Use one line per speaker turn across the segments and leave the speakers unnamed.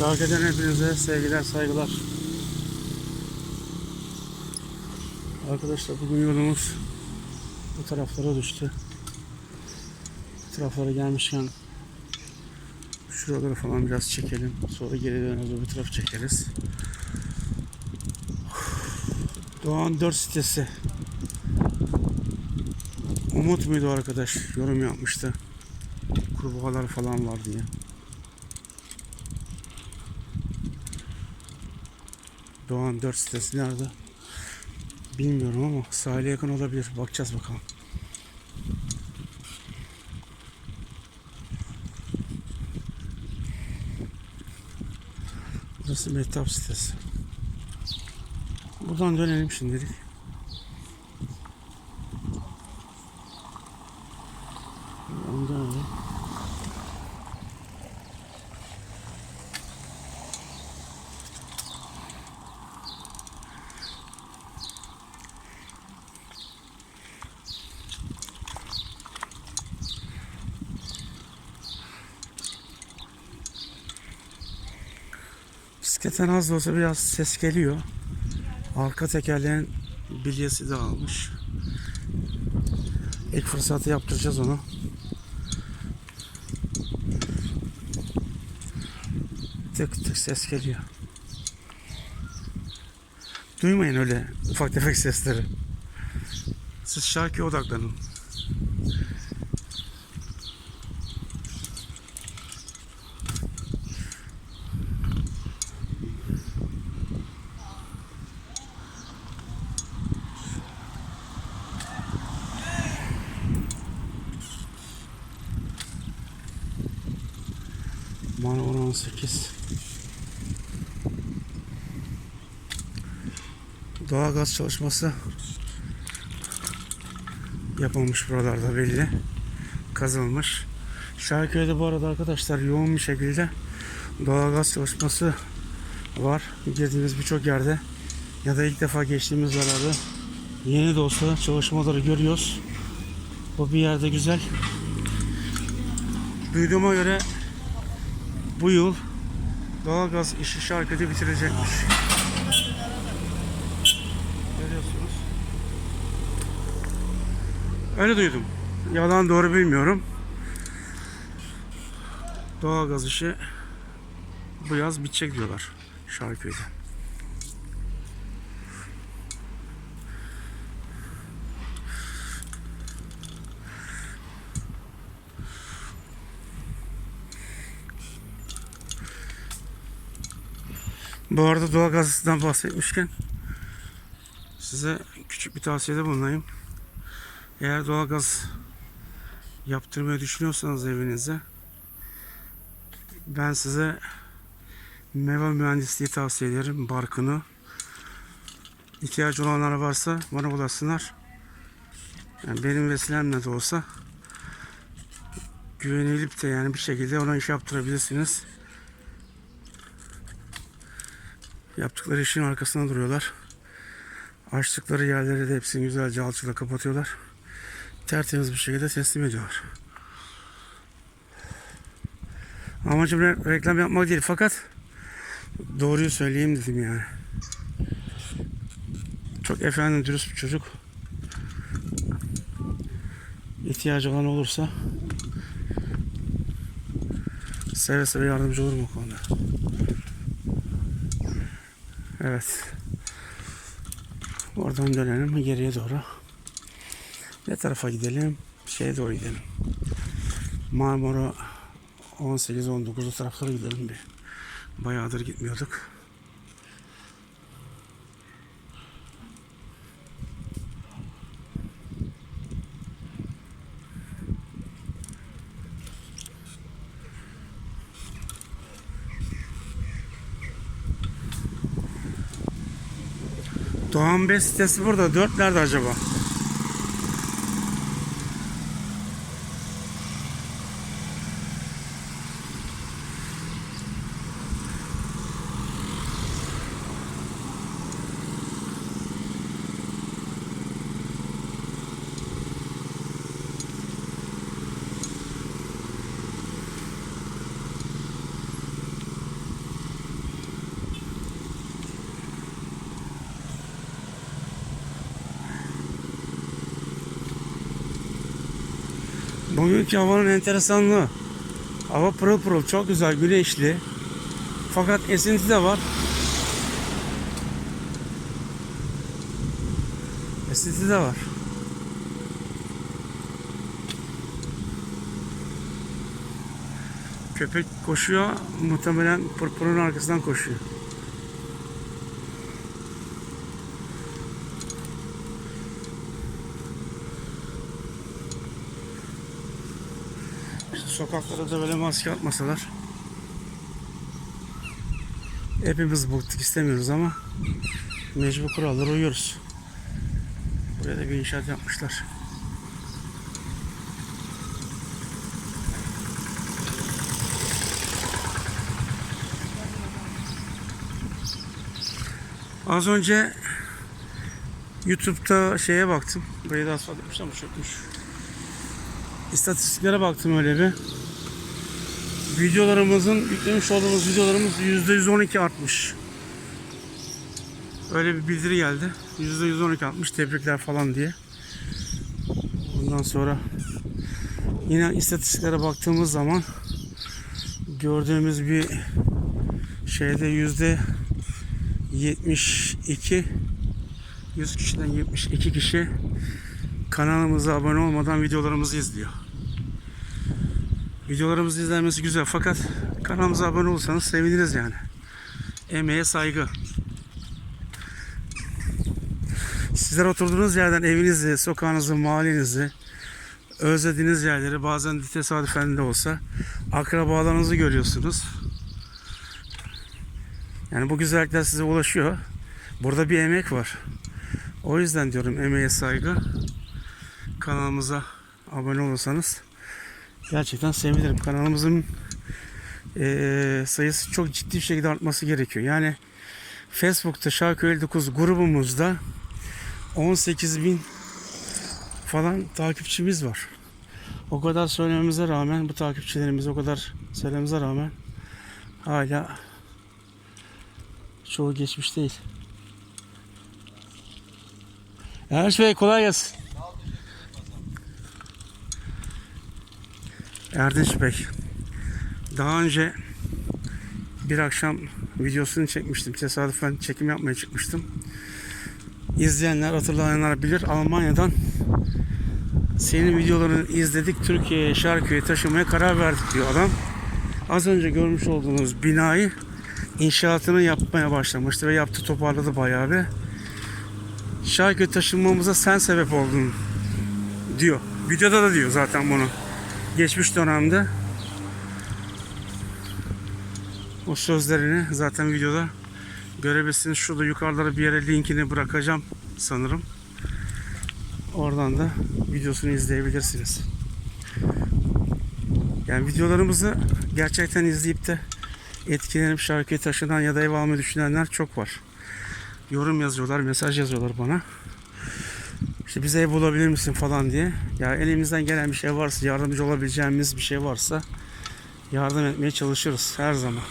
Şarkıdan hepinize sevgiler, saygılar. Arkadaşlar bugün yolumuz bu taraflara düştü. Bu taraflara gelmişken şuraları falan biraz çekelim. Sonra geri döneriz öbür tarafı çekeriz. Doğan 4 sitesi. Umut muydu arkadaş? Yorum yapmıştı. Kurbağalar falan var diye. Doğan 4 sitesi nerede? Bilmiyorum ama sahile yakın olabilir. Bakacağız bakalım. Burası Mehtap sitesi. Buradan dönelim şimdilik. Buradan dönelim. Bisikletten az da olsa biraz ses geliyor. Arka tekerleğin bilyesi de almış. İlk fırsatı yaptıracağız onu. Tık tık ses geliyor. Duymayın öyle ufak tefek sesleri. Siz şarkıya odaklanın. Marmara 18. Doğalgaz çalışması yapılmış buralarda belli. Kazılmış. Şarköy'de bu arada arkadaşlar yoğun bir şekilde doğalgaz çalışması var. Girdiğimiz birçok yerde ya da ilk defa geçtiğimiz yerlerde yeni de olsa çalışmaları görüyoruz. Bu bir yerde güzel. Duyduğuma göre bu yıl doğalgaz işi şarkıda bitirecekmiş. Görüyorsunuz. Öyle duydum. Yalan doğru bilmiyorum. Doğalgaz işi bu yaz bitecek diyorlar Şarköy'de. Bu arada doğalgazdan bahsetmişken size küçük bir tavsiyede bulunayım. Eğer doğalgaz yaptırmayı düşünüyorsanız evinize ben size meyve mühendisliği tavsiye ederim. Barkını. İhtiyacı olanlar varsa bana ulaşsınlar. Yani benim vesilemle de olsa güvenilip de yani bir şekilde ona iş yaptırabilirsiniz. Yaptıkları işin arkasında duruyorlar. Açtıkları yerleri de hepsini güzelce alçıla kapatıyorlar. Tertemiz bir şekilde teslim ediyorlar. Amacım re- reklam yapmak değil fakat doğruyu söyleyeyim dedim yani. Çok efendim dürüst bir çocuk. İhtiyacı olan olursa seve seve yardımcı olurum o konuda. Evet. Oradan dönelim geriye doğru. Ne tarafa gidelim? Şeye doğru gidelim. Marmara 18-19 taraflara gidelim bir. Bayağıdır gitmiyorduk. Doğan Bey sitesi burada. Dört nerede acaba? Bugünkü havanın enteresanlığı. Hava pırıl pırıl, çok güzel, güneşli. Fakat esinti de var. Esinti de var. Köpek koşuyor, muhtemelen pırpırın arkasından koşuyor. İşte sokaklara da böyle maske atmasalar. Hepimiz bıktık istemiyoruz ama mecbur kurallara uyuyoruz. Buraya da bir inşaat yapmışlar. Az önce YouTube'da şeye baktım. Burayı da asfalt yapmışlar mı çökmüş. İstatistiklere baktım öyle bir. Videolarımızın, yüklemiş olduğumuz videolarımız %112 artmış. Öyle bir bildiri geldi. %112 artmış tebrikler falan diye. Ondan sonra yine istatistiklere baktığımız zaman gördüğümüz bir şeyde yüzde 72 100 kişiden 72 kişi kanalımıza abone olmadan videolarımızı izliyor. Videolarımızı izlenmesi güzel fakat kanalımıza abone olursanız seviniriz yani. Emeğe saygı. Sizler oturduğunuz yerden evinizi, sokağınızı, mahallenizi, özlediğiniz yerleri bazen tesadüfen de olsa akrabalarınızı görüyorsunuz. Yani bu güzellikler size ulaşıyor. Burada bir emek var. O yüzden diyorum emeğe saygı. Kanalımıza abone olursanız gerçekten sevinirim. Kanalımızın eee, sayısı çok ciddi bir şekilde artması gerekiyor. Yani Facebook'ta Şarkı 59 grubumuzda 18 bin falan takipçimiz var. O kadar söylememize rağmen bu takipçilerimiz o kadar söylememize rağmen hala çoğu geçmiş değil. Erdinç Bey kolay gelsin. Erdinç Bey. Daha önce bir akşam videosunu çekmiştim. Tesadüfen çekim yapmaya çıkmıştım. İzleyenler, hatırlayanlar bilir. Almanya'dan senin videolarını izledik. Türkiye'ye, Şarköy'e taşımaya karar verdik diyor adam. Az önce görmüş olduğunuz binayı inşaatını yapmaya başlamıştı ve yaptı toparladı bayağı bir. Şarköy taşınmamıza sen sebep oldun diyor. Videoda da diyor zaten bunu. Geçmiş dönemde o sözlerini zaten videoda görebilirsiniz. Şurada yukarıda bir yere linkini bırakacağım sanırım. Oradan da videosunu izleyebilirsiniz. Yani videolarımızı gerçekten izleyip de etkilenip şarkıyı taşınan ya da ev almayı düşünenler çok var. Yorum yazıyorlar, mesaj yazıyorlar bana. İşte bize ev bulabilir misin falan diye. Ya elimizden gelen bir şey varsa, yardımcı olabileceğimiz bir şey varsa yardım etmeye çalışırız her zaman.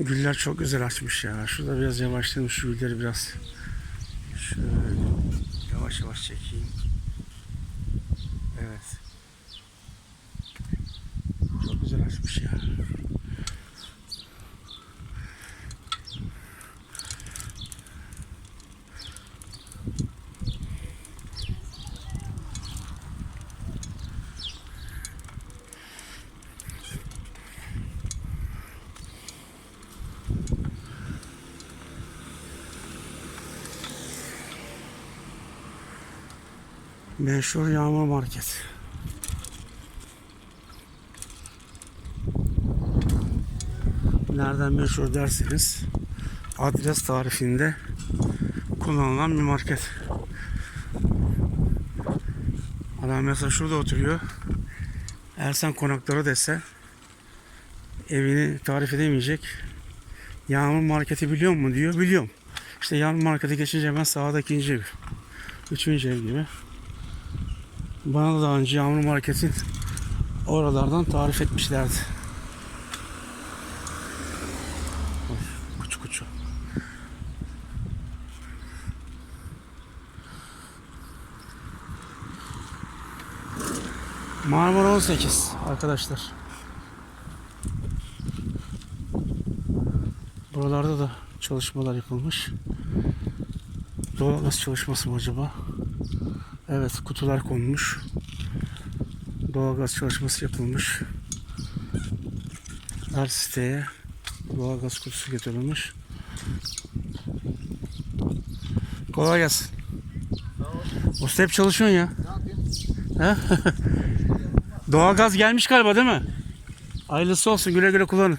Güller çok güzel açmış ya. Şurada biraz yavaşlayalım şu gülleri biraz. Şöyle yavaş yavaş çekeyim. Evet. Çok güzel açmış ya. Meşhur Yağmur Market. Nereden meşhur derseniz adres tarifinde kullanılan bir market. Adam mesela şurada oturuyor. Ersen konakları dese evini tarif edemeyecek. Yağmur marketi biliyor mu diyor. Biliyorum. İşte yağmur markete geçince hemen sağda ikinci ev. Üçüncü ev gibi. Bana da daha önce yağmur marketin oralardan tarif etmişlerdi. Kuçu kuçu. Marmara 18 arkadaşlar. Buralarda da çalışmalar yapılmış. Doğalgaz çalışması mı acaba? Evet kutular konmuş. Doğalgaz çalışması yapılmış. Her siteye doğalgaz kutusu getirilmiş. Kolay gelsin. Usta hep çalışıyorsun ya. He? Doğalgaz gelmiş galiba değil mi? Hayırlısı olsun güle güle kullanın.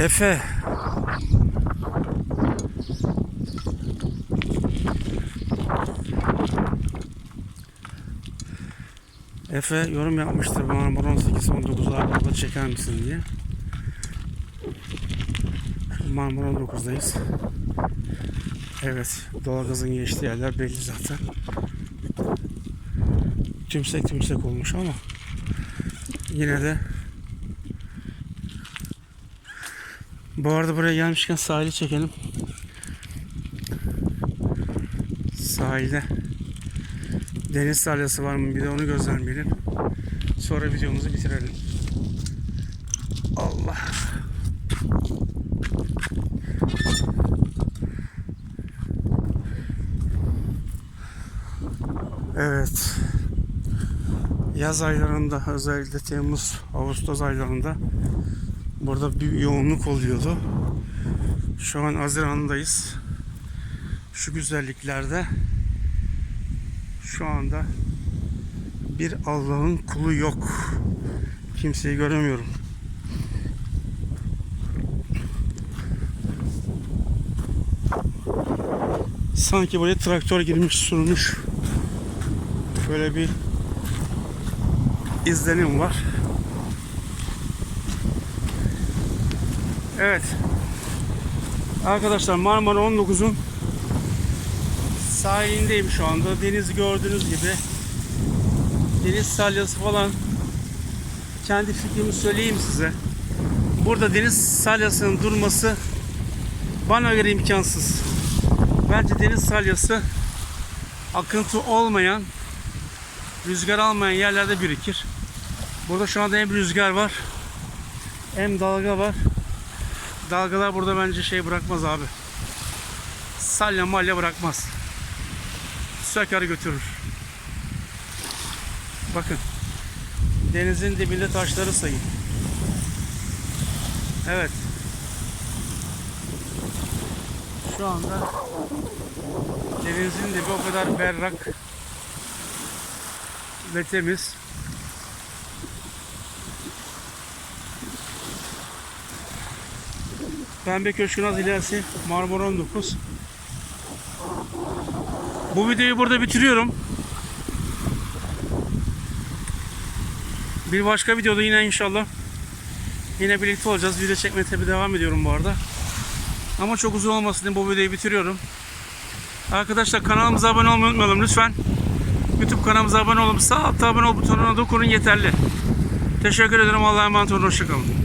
Efe. Efe yorum yapmıştır bana bana 18 19 abi araba çeker misin diye. Marmara 19'dayız. Evet, doğalgazın geçtiği yerler belli zaten. Tümsek tümsek olmuş ama yine de Bu arada buraya gelmişken sahili çekelim. Sahilde deniz salyası var mı bir de onu gözlemleyelim. Sonra videomuzu bitirelim. Allah. Evet. Yaz aylarında özellikle Temmuz, Ağustos aylarında Burada bir yoğunluk oluyordu. Şu an Haziran'dayız. Şu güzelliklerde şu anda bir Allah'ın kulu yok. Kimseyi göremiyorum. Sanki buraya traktör girmiş sürmüş. Böyle bir izlenim var. Evet. Arkadaşlar Marmara 19'un sahilindeyim şu anda. Deniz gördüğünüz gibi. Deniz salyası falan. Kendi fikrimi söyleyeyim size. Burada deniz salyasının durması bana göre imkansız. Bence deniz salyası akıntı olmayan, rüzgar almayan yerlerde birikir. Burada şu anda hem rüzgar var, hem dalga var. Dalgalar burada bence şey bırakmaz abi. Salya malya bırakmaz. Söker götürür. Bakın. Denizin dibinde taşları sayın. Evet. Şu anda denizin dibi o kadar berrak ve temiz. Pembe Köşkün az ilerisi Marmara 19. Bu videoyu burada bitiriyorum. Bir başka videoda yine inşallah yine birlikte olacağız. Video çekmeye tabi devam ediyorum bu arada. Ama çok uzun olmasın diye bu videoyu bitiriyorum. Arkadaşlar kanalımıza abone olmayı unutmayalım lütfen. YouTube kanalımıza abone olup sağ altta abone ol butonuna dokunun yeterli. Teşekkür ederim. Allah'a emanet olun. Hoşçakalın.